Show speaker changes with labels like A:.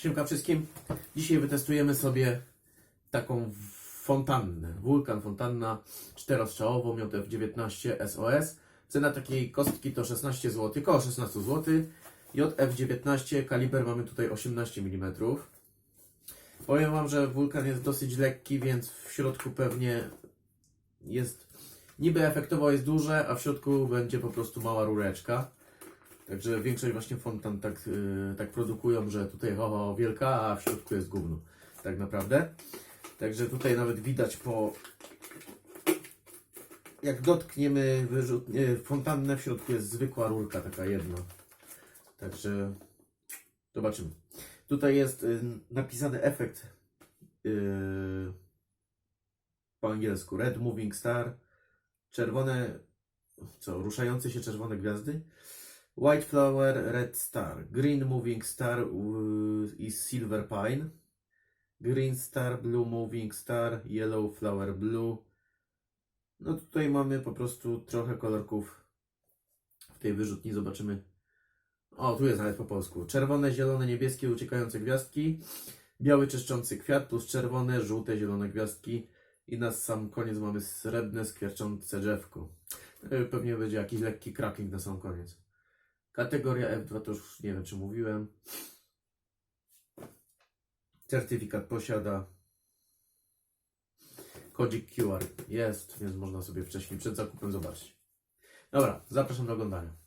A: Siemka wszystkim. Dzisiaj wytestujemy sobie taką fontannę. Wulkan fontanna czterostrzałową JF19 SOS. Cena takiej kostki to 16 zł, około 16 zł. JF19 kaliber mamy tutaj 18 mm. Powiem Wam, że wulkan jest dosyć lekki, więc w środku pewnie jest niby efektowo jest duże, a w środku będzie po prostu mała rureczka. Także większość właśnie fontan tak, yy, tak produkują, że tutaj ho, ho, wielka, a w środku jest gówno. Tak naprawdę. Także tutaj nawet widać po... Jak dotkniemy wyrzut, nie, fontannę, w środku jest zwykła rurka, taka jedna. Także zobaczymy. Tutaj jest y, napisany efekt y, po angielsku. Red Moving Star. Czerwone, co, ruszające się czerwone gwiazdy. White Flower, Red Star. Green Moving Star i Silver Pine. Green Star, Blue Moving Star, Yellow Flower Blue. No tutaj mamy po prostu trochę kolorków w tej wyrzutni. Zobaczymy. O, tu jest nawet po polsku. Czerwone, zielone, niebieskie, uciekające gwiazdki. Biały, czyszczący kwiat, plus czerwone, żółte, zielone gwiazdki. I na sam koniec mamy srebrne, skwierczące drzewko. E, Pewnie będzie jakiś lekki cracking na sam koniec. Kategoria F2 to już nie wiem, czy mówiłem. Certyfikat posiada. Kodzik QR jest, więc można sobie wcześniej przed zakupem zobaczyć. Dobra, zapraszam do oglądania.